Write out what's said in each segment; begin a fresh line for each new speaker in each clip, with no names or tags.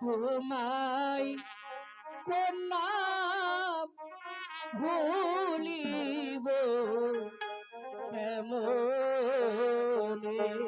তোমায় কন্যা ভুলিব
এমনে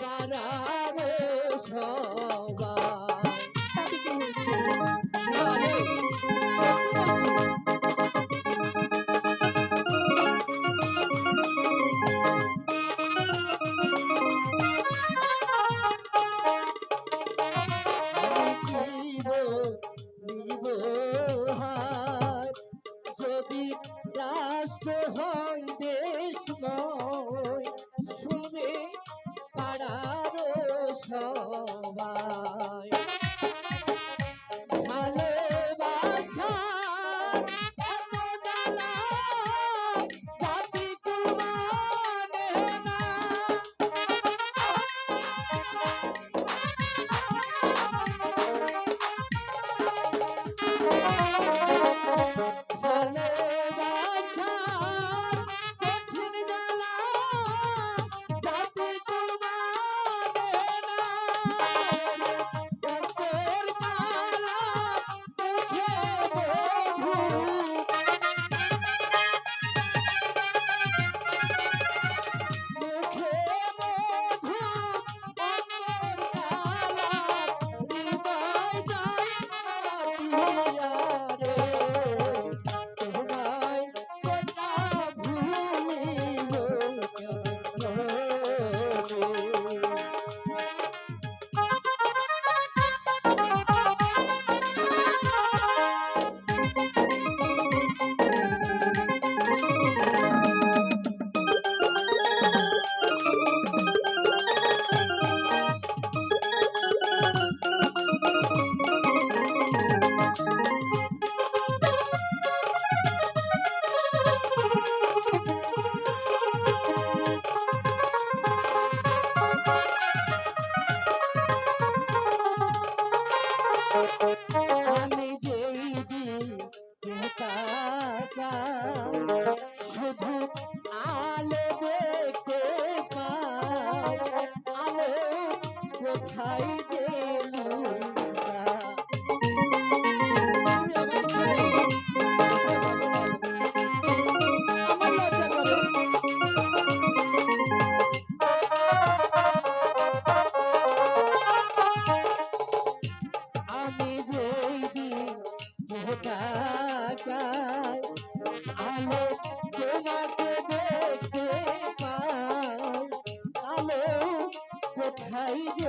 তারা
আমি
যেই দিন শুধু আলো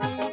যাবো